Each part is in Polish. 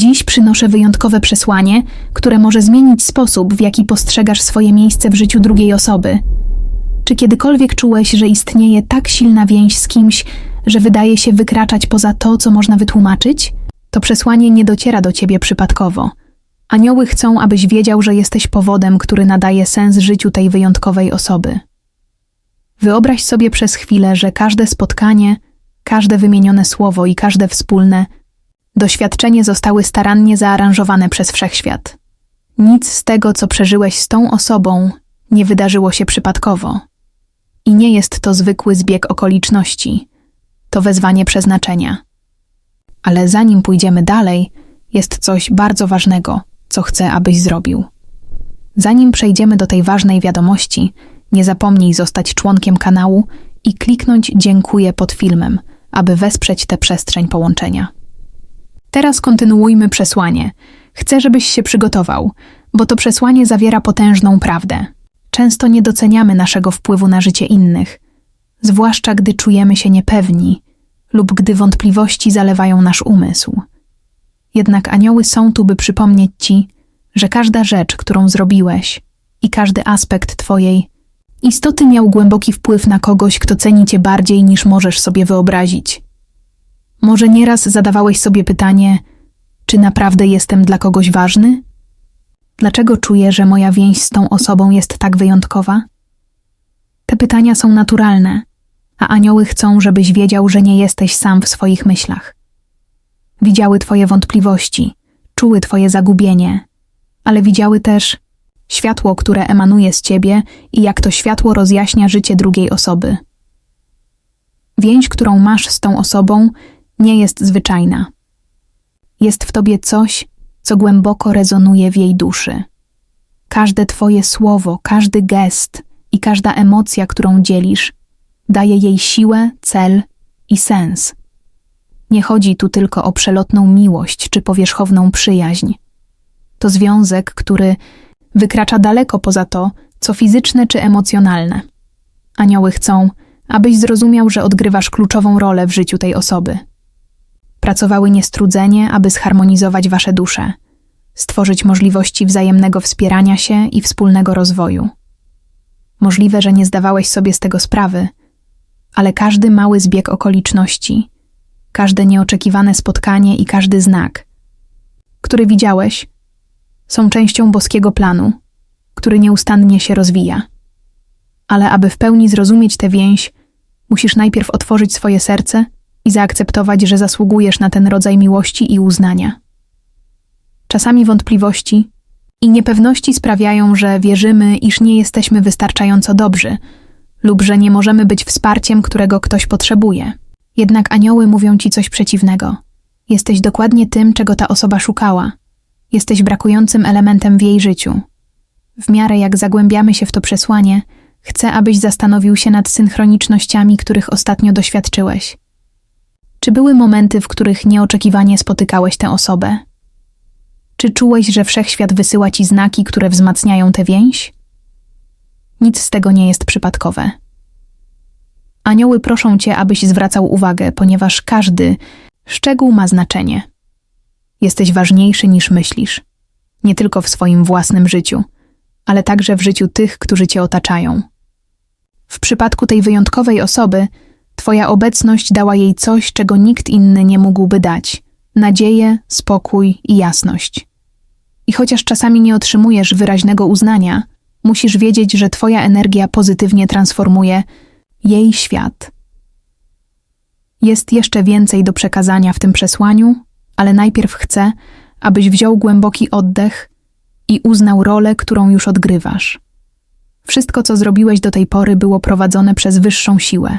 Dziś przynoszę wyjątkowe przesłanie, które może zmienić sposób, w jaki postrzegasz swoje miejsce w życiu drugiej osoby. Czy kiedykolwiek czułeś, że istnieje tak silna więź z kimś, że wydaje się wykraczać poza to, co można wytłumaczyć? To przesłanie nie dociera do ciebie przypadkowo. Anioły chcą, abyś wiedział, że jesteś powodem, który nadaje sens życiu tej wyjątkowej osoby. Wyobraź sobie przez chwilę, że każde spotkanie, każde wymienione słowo i każde wspólne doświadczenie zostały starannie zaaranżowane przez wszechświat. Nic z tego, co przeżyłeś z tą osobą, nie wydarzyło się przypadkowo. I nie jest to zwykły zbieg okoliczności, to wezwanie przeznaczenia. Ale zanim pójdziemy dalej, jest coś bardzo ważnego, co chcę, abyś zrobił. Zanim przejdziemy do tej ważnej wiadomości, nie zapomnij zostać członkiem kanału i kliknąć dziękuję pod filmem, aby wesprzeć tę przestrzeń połączenia. Teraz kontynuujmy przesłanie. Chcę, żebyś się przygotował, bo to przesłanie zawiera potężną prawdę. Często nie doceniamy naszego wpływu na życie innych, zwłaszcza gdy czujemy się niepewni lub gdy wątpliwości zalewają nasz umysł. Jednak anioły są tu, by przypomnieć ci, że każda rzecz, którą zrobiłeś i każdy aspekt twojej istoty miał głęboki wpływ na kogoś, kto ceni cię bardziej niż możesz sobie wyobrazić. Może nieraz zadawałeś sobie pytanie, czy naprawdę jestem dla kogoś ważny? Dlaczego czuję, że moja więź z tą osobą jest tak wyjątkowa? Te pytania są naturalne, a anioły chcą, żebyś wiedział, że nie jesteś sam w swoich myślach. Widziały Twoje wątpliwości, czuły Twoje zagubienie, ale widziały też światło, które emanuje z Ciebie i jak to światło rozjaśnia życie drugiej osoby. Więź, którą masz z tą osobą, nie jest zwyczajna. Jest w Tobie coś, co głęboko rezonuje w jej duszy. Każde Twoje słowo, każdy gest i każda emocja, którą dzielisz, daje jej siłę, cel i sens. Nie chodzi tu tylko o przelotną miłość czy powierzchowną przyjaźń. To związek, który wykracza daleko poza to, co fizyczne czy emocjonalne. Anioły chcą, abyś zrozumiał, że odgrywasz kluczową rolę w życiu tej osoby. Pracowały niestrudzenie, aby zharmonizować wasze dusze, stworzyć możliwości wzajemnego wspierania się i wspólnego rozwoju. Możliwe, że nie zdawałeś sobie z tego sprawy, ale każdy mały zbieg okoliczności, każde nieoczekiwane spotkanie i każdy znak, który widziałeś, są częścią boskiego planu, który nieustannie się rozwija. Ale aby w pełni zrozumieć tę więź, musisz najpierw otworzyć swoje serce i zaakceptować, że zasługujesz na ten rodzaj miłości i uznania. Czasami wątpliwości i niepewności sprawiają, że wierzymy, iż nie jesteśmy wystarczająco dobrzy lub że nie możemy być wsparciem, którego ktoś potrzebuje. Jednak anioły mówią ci coś przeciwnego. Jesteś dokładnie tym, czego ta osoba szukała. Jesteś brakującym elementem w jej życiu. W miarę jak zagłębiamy się w to przesłanie, chcę, abyś zastanowił się nad synchronicznościami, których ostatnio doświadczyłeś. Czy były momenty, w których nieoczekiwanie spotykałeś tę osobę? Czy czułeś, że wszechświat wysyła ci znaki, które wzmacniają tę więź? Nic z tego nie jest przypadkowe. Anioły proszą cię, abyś zwracał uwagę, ponieważ każdy szczegół ma znaczenie. Jesteś ważniejszy niż myślisz, nie tylko w swoim własnym życiu, ale także w życiu tych, którzy cię otaczają. W przypadku tej wyjątkowej osoby, Twoja obecność dała jej coś, czego nikt inny nie mógłby dać nadzieję, spokój i jasność. I chociaż czasami nie otrzymujesz wyraźnego uznania, musisz wiedzieć, że Twoja energia pozytywnie transformuje jej świat. Jest jeszcze więcej do przekazania w tym przesłaniu, ale najpierw chcę, abyś wziął głęboki oddech i uznał rolę, którą już odgrywasz. Wszystko, co zrobiłeś do tej pory, było prowadzone przez wyższą siłę.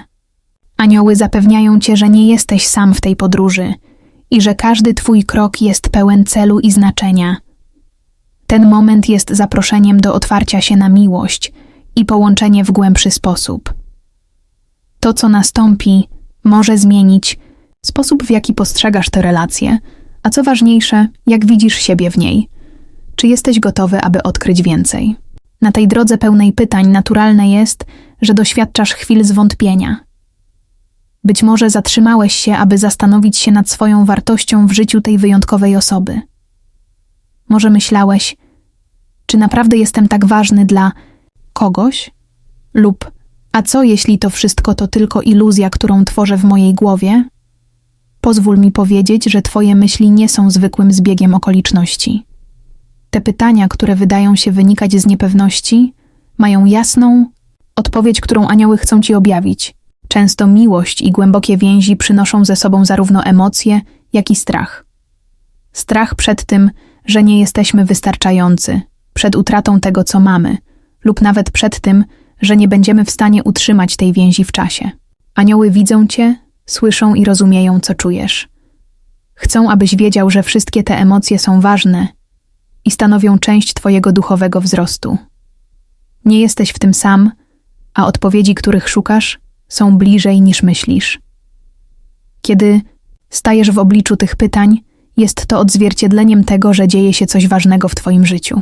Anioły zapewniają cię, że nie jesteś sam w tej podróży i że każdy twój krok jest pełen celu i znaczenia. Ten moment jest zaproszeniem do otwarcia się na miłość i połączenie w głębszy sposób. To, co nastąpi, może zmienić sposób, w jaki postrzegasz tę relację, a co ważniejsze, jak widzisz siebie w niej. Czy jesteś gotowy, aby odkryć więcej? Na tej drodze pełnej pytań naturalne jest, że doświadczasz chwil zwątpienia. Być może zatrzymałeś się, aby zastanowić się nad swoją wartością w życiu tej wyjątkowej osoby. Może myślałeś, czy naprawdę jestem tak ważny dla kogoś? Lub a co jeśli to wszystko to tylko iluzja, którą tworzę w mojej głowie? Pozwól mi powiedzieć, że Twoje myśli nie są zwykłym zbiegiem okoliczności. Te pytania, które wydają się wynikać z niepewności, mają jasną odpowiedź, którą anioły chcą Ci objawić. Często miłość i głębokie więzi przynoszą ze sobą zarówno emocje, jak i strach. Strach przed tym, że nie jesteśmy wystarczający, przed utratą tego, co mamy, lub nawet przed tym, że nie będziemy w stanie utrzymać tej więzi w czasie. Anioły widzą Cię, słyszą i rozumieją, co czujesz. Chcą, abyś wiedział, że wszystkie te emocje są ważne i stanowią część Twojego duchowego wzrostu. Nie jesteś w tym sam, a odpowiedzi, których szukasz, są bliżej niż myślisz. Kiedy stajesz w obliczu tych pytań, jest to odzwierciedleniem tego, że dzieje się coś ważnego w Twoim życiu.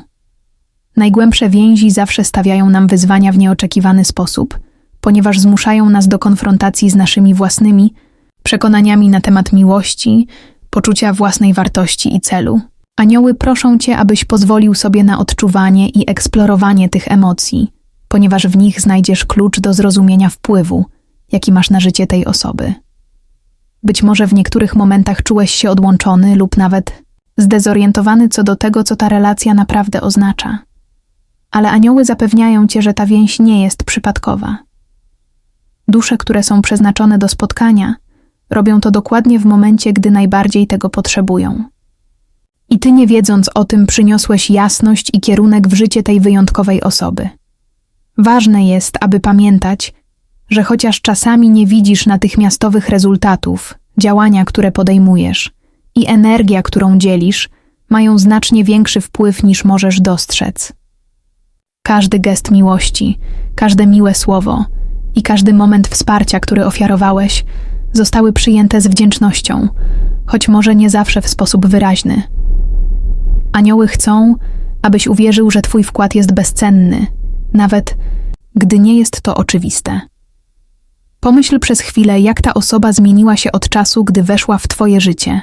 Najgłębsze więzi zawsze stawiają nam wyzwania w nieoczekiwany sposób, ponieważ zmuszają nas do konfrontacji z naszymi własnymi przekonaniami na temat miłości, poczucia własnej wartości i celu. Anioły proszą Cię, abyś pozwolił sobie na odczuwanie i eksplorowanie tych emocji, ponieważ w nich znajdziesz klucz do zrozumienia wpływu, jaki masz na życie tej osoby. Być może w niektórych momentach czułeś się odłączony lub nawet zdezorientowany co do tego, co ta relacja naprawdę oznacza. Ale anioły zapewniają cię, że ta więź nie jest przypadkowa. Dusze, które są przeznaczone do spotkania, robią to dokładnie w momencie, gdy najbardziej tego potrzebują. I ty, nie wiedząc o tym, przyniosłeś jasność i kierunek w życie tej wyjątkowej osoby. Ważne jest, aby pamiętać, że chociaż czasami nie widzisz natychmiastowych rezultatów, działania, które podejmujesz i energia, którą dzielisz, mają znacznie większy wpływ niż możesz dostrzec. Każdy gest miłości, każde miłe słowo i każdy moment wsparcia, który ofiarowałeś, zostały przyjęte z wdzięcznością, choć może nie zawsze w sposób wyraźny. Anioły chcą, abyś uwierzył, że Twój wkład jest bezcenny, nawet gdy nie jest to oczywiste. Pomyśl przez chwilę, jak ta osoba zmieniła się od czasu, gdy weszła w Twoje życie.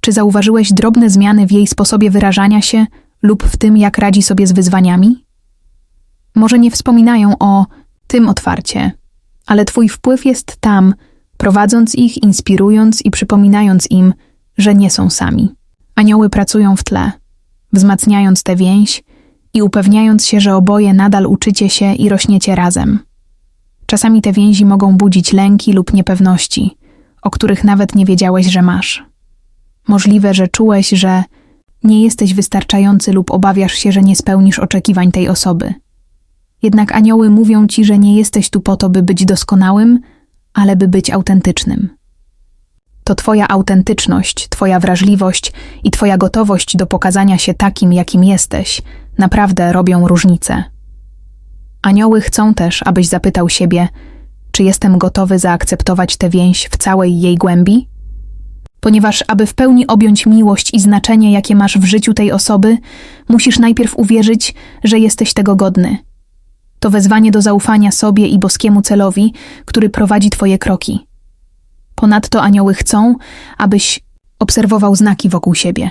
Czy zauważyłeś drobne zmiany w jej sposobie wyrażania się lub w tym, jak radzi sobie z wyzwaniami? Może nie wspominają o tym otwarcie, ale Twój wpływ jest tam, prowadząc ich, inspirując i przypominając im, że nie są sami. Anioły pracują w tle, wzmacniając tę więź i upewniając się, że oboje nadal uczycie się i rośniecie razem. Czasami te więzi mogą budzić lęki lub niepewności, o których nawet nie wiedziałeś, że masz. Możliwe, że czułeś, że nie jesteś wystarczający lub obawiasz się, że nie spełnisz oczekiwań tej osoby. Jednak anioły mówią ci, że nie jesteś tu po to, by być doskonałym, ale by być autentycznym. To Twoja autentyczność, Twoja wrażliwość i Twoja gotowość do pokazania się takim, jakim jesteś, naprawdę robią różnicę. Anioły chcą też, abyś zapytał siebie, czy jestem gotowy zaakceptować tę więź w całej jej głębi? Ponieważ, aby w pełni objąć miłość i znaczenie, jakie masz w życiu tej osoby, musisz najpierw uwierzyć, że jesteś tego godny. To wezwanie do zaufania sobie i boskiemu celowi, który prowadzi Twoje kroki. Ponadto anioły chcą, abyś obserwował znaki wokół siebie.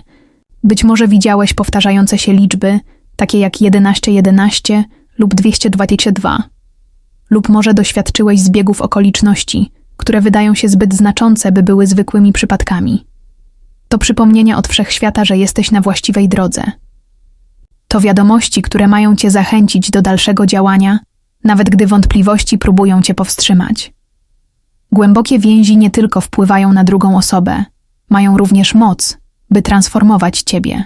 Być może widziałeś powtarzające się liczby, takie jak 1111 11, lub 222. Lub może doświadczyłeś zbiegów okoliczności, które wydają się zbyt znaczące, by były zwykłymi przypadkami. To przypomnienie od wszechświata, że jesteś na właściwej drodze. To wiadomości, które mają cię zachęcić do dalszego działania, nawet gdy wątpliwości próbują cię powstrzymać. Głębokie więzi nie tylko wpływają na drugą osobę, mają również moc, by transformować ciebie.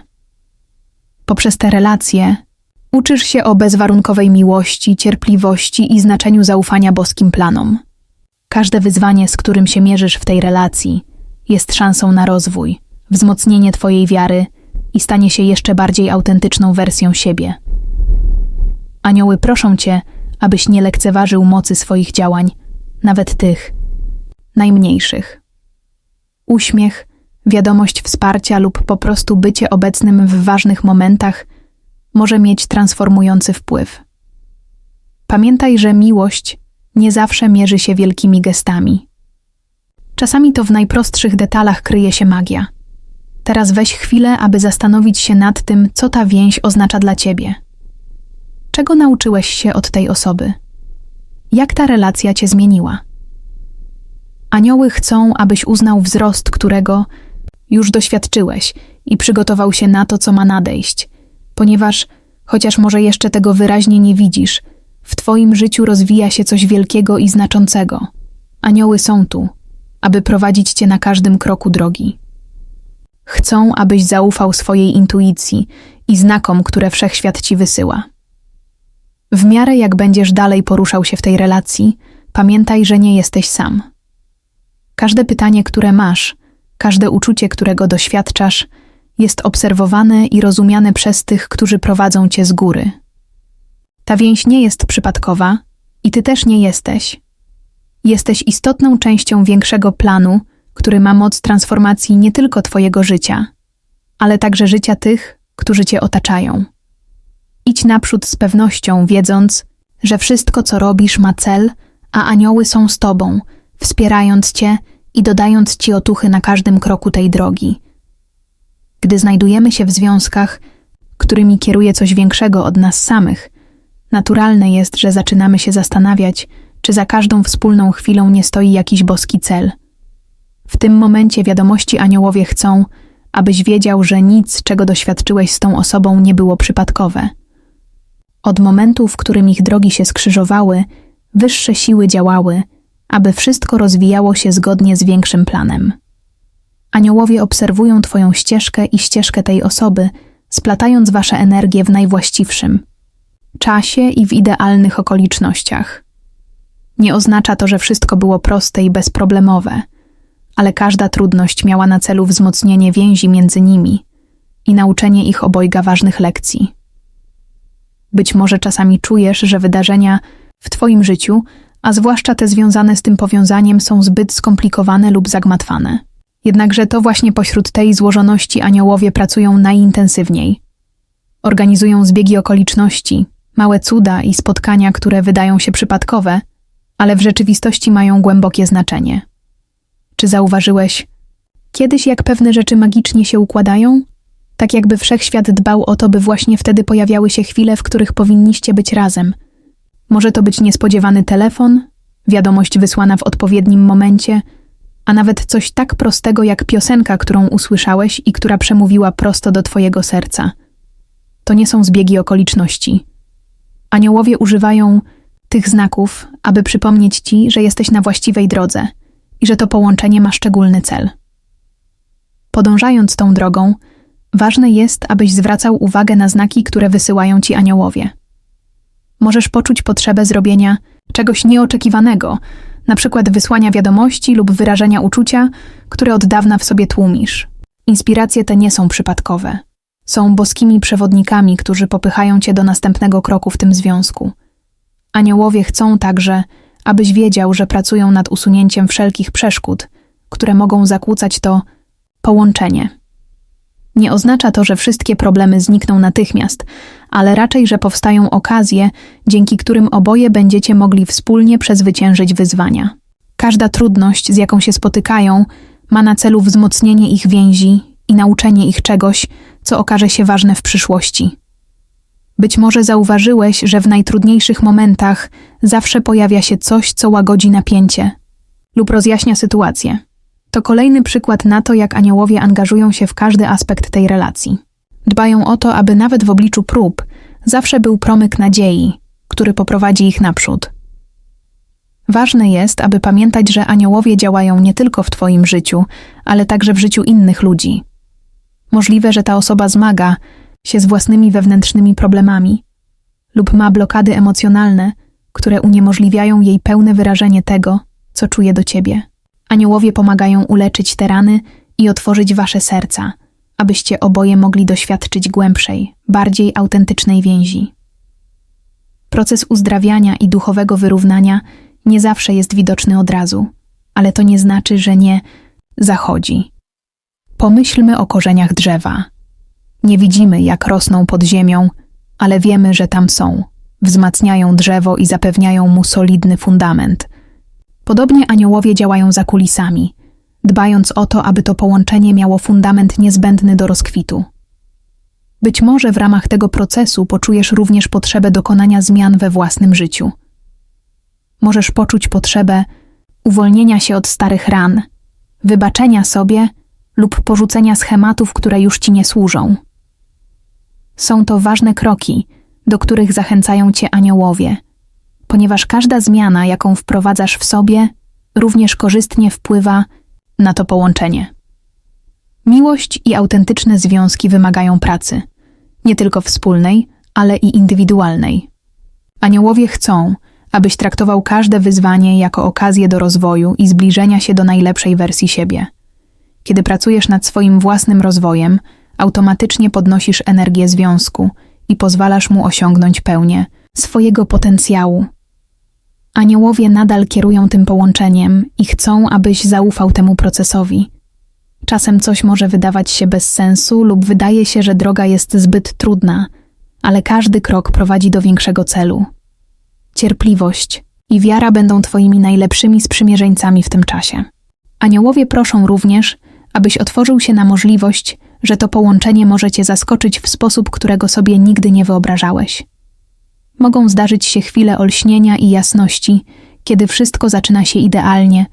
Poprzez te relacje Uczysz się o bezwarunkowej miłości, cierpliwości i znaczeniu zaufania boskim planom. Każde wyzwanie, z którym się mierzysz w tej relacji, jest szansą na rozwój, wzmocnienie Twojej wiary i stanie się jeszcze bardziej autentyczną wersją siebie. Anioły proszą Cię, abyś nie lekceważył mocy swoich działań, nawet tych najmniejszych. Uśmiech, wiadomość wsparcia lub po prostu bycie obecnym w ważnych momentach – może mieć transformujący wpływ. Pamiętaj, że miłość nie zawsze mierzy się wielkimi gestami. Czasami to w najprostszych detalach kryje się magia. Teraz weź chwilę, aby zastanowić się nad tym, co ta więź oznacza dla ciebie. Czego nauczyłeś się od tej osoby? Jak ta relacja cię zmieniła? Anioły chcą, abyś uznał wzrost, którego już doświadczyłeś i przygotował się na to, co ma nadejść, ponieważ, chociaż może jeszcze tego wyraźnie nie widzisz, w Twoim życiu rozwija się coś wielkiego i znaczącego. Anioły są tu, aby prowadzić Cię na każdym kroku drogi. Chcą, abyś zaufał swojej intuicji i znakom, które wszechświat Ci wysyła. W miarę jak będziesz dalej poruszał się w tej relacji, pamiętaj, że nie jesteś sam. Każde pytanie, które masz, każde uczucie, którego doświadczasz, jest obserwowane i rozumiane przez tych, którzy prowadzą cię z góry. Ta więź nie jest przypadkowa i ty też nie jesteś. Jesteś istotną częścią większego planu, który ma moc transformacji nie tylko twojego życia, ale także życia tych, którzy cię otaczają. Idź naprzód z pewnością, wiedząc, że wszystko, co robisz, ma cel, a anioły są z tobą, wspierając cię i dodając ci otuchy na każdym kroku tej drogi. Gdy znajdujemy się w związkach, którymi kieruje coś większego od nas samych, naturalne jest, że zaczynamy się zastanawiać, czy za każdą wspólną chwilą nie stoi jakiś boski cel. W tym momencie wiadomości aniołowie chcą, abyś wiedział, że nic, czego doświadczyłeś z tą osobą, nie było przypadkowe. Od momentu, w którym ich drogi się skrzyżowały, wyższe siły działały, aby wszystko rozwijało się zgodnie z większym planem. Aniołowie obserwują Twoją ścieżkę i ścieżkę tej osoby, splatając Wasze energie w najwłaściwszym czasie i w idealnych okolicznościach. Nie oznacza to, że wszystko było proste i bezproblemowe, ale każda trudność miała na celu wzmocnienie więzi między nimi i nauczenie ich obojga ważnych lekcji. Być może czasami czujesz, że wydarzenia w Twoim życiu, a zwłaszcza te związane z tym powiązaniem, są zbyt skomplikowane lub zagmatwane. Jednakże to właśnie pośród tej złożoności aniołowie pracują najintensywniej. Organizują zbiegi okoliczności, małe cuda i spotkania, które wydają się przypadkowe, ale w rzeczywistości mają głębokie znaczenie. Czy zauważyłeś, kiedyś jak pewne rzeczy magicznie się układają? Tak jakby wszechświat dbał o to, by właśnie wtedy pojawiały się chwile, w których powinniście być razem. Może to być niespodziewany telefon, wiadomość wysłana w odpowiednim momencie, a nawet coś tak prostego jak piosenka, którą usłyszałeś i która przemówiła prosto do Twojego serca. To nie są zbiegi okoliczności. Aniołowie używają tych znaków, aby przypomnieć Ci, że jesteś na właściwej drodze i że to połączenie ma szczególny cel. Podążając tą drogą, ważne jest, abyś zwracał uwagę na znaki, które wysyłają Ci aniołowie. Możesz poczuć potrzebę zrobienia czegoś nieoczekiwanego, na przykład wysłania wiadomości lub wyrażenia uczucia, które od dawna w sobie tłumisz. Inspiracje te nie są przypadkowe. Są boskimi przewodnikami, którzy popychają cię do następnego kroku w tym związku. Aniołowie chcą także, abyś wiedział, że pracują nad usunięciem wszelkich przeszkód, które mogą zakłócać to połączenie. Nie oznacza to, że wszystkie problemy znikną natychmiast, ale raczej, że powstają okazje, dzięki którym oboje będziecie mogli wspólnie przezwyciężyć wyzwania. Każda trudność, z jaką się spotykają, ma na celu wzmocnienie ich więzi i nauczenie ich czegoś, co okaże się ważne w przyszłości. Być może zauważyłeś, że w najtrudniejszych momentach zawsze pojawia się coś, co łagodzi napięcie lub rozjaśnia sytuację. To kolejny przykład na to, jak aniołowie angażują się w każdy aspekt tej relacji. Dbają o to, aby nawet w obliczu prób zawsze był promyk nadziei, który poprowadzi ich naprzód. Ważne jest, aby pamiętać, że aniołowie działają nie tylko w Twoim życiu, ale także w życiu innych ludzi. Możliwe, że ta osoba zmaga się z własnymi wewnętrznymi problemami lub ma blokady emocjonalne, które uniemożliwiają jej pełne wyrażenie tego, co czuje do ciebie. Aniołowie pomagają uleczyć te rany i otworzyć wasze serca, abyście oboje mogli doświadczyć głębszej, bardziej autentycznej więzi. Proces uzdrawiania i duchowego wyrównania nie zawsze jest widoczny od razu, ale to nie znaczy, że nie zachodzi. Pomyślmy o korzeniach drzewa. Nie widzimy, jak rosną pod ziemią, ale wiemy, że tam są. Wzmacniają drzewo i zapewniają mu solidny fundament – Podobnie aniołowie działają za kulisami, dbając o to, aby to połączenie miało fundament niezbędny do rozkwitu. Być może w ramach tego procesu poczujesz również potrzebę dokonania zmian we własnym życiu. Możesz poczuć potrzebę uwolnienia się od starych ran, wybaczenia sobie lub porzucenia schematów, które już ci nie służą. Są to ważne kroki, do których zachęcają cię aniołowie, ponieważ każda zmiana, jaką wprowadzasz w sobie, również korzystnie wpływa na to połączenie. Miłość i autentyczne związki wymagają pracy, nie tylko wspólnej, ale i indywidualnej. Aniołowie chcą, abyś traktował każde wyzwanie jako okazję do rozwoju i zbliżenia się do najlepszej wersji siebie. Kiedy pracujesz nad swoim własnym rozwojem, automatycznie podnosisz energię związku i pozwalasz mu osiągnąć pełnię swojego potencjału. Aniołowie nadal kierują tym połączeniem i chcą, abyś zaufał temu procesowi. Czasem coś może wydawać się bez sensu lub wydaje się, że droga jest zbyt trudna, ale każdy krok prowadzi do większego celu. Cierpliwość i wiara będą Twoimi najlepszymi sprzymierzeńcami w tym czasie. Aniołowie proszą również, abyś otworzył się na możliwość, że to połączenie może Cię zaskoczyć w sposób, którego sobie nigdy nie wyobrażałeś. Mogą zdarzyć się chwile olśnienia i jasności, kiedy wszystko zaczyna się idealnie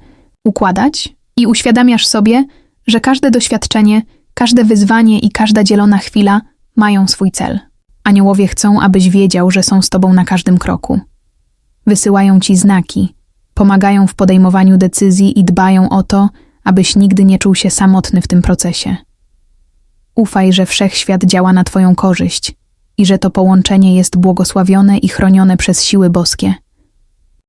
układać i uświadamiasz sobie, że każde doświadczenie, każde wyzwanie i każda dzielona chwila mają swój cel. Aniołowie chcą, abyś wiedział, że są z tobą na każdym kroku. Wysyłają ci znaki, pomagają w podejmowaniu decyzji i dbają o to, abyś nigdy nie czuł się samotny w tym procesie. Ufaj, że wszechświat działa na Twoją korzyść i że to połączenie jest błogosławione i chronione przez siły boskie.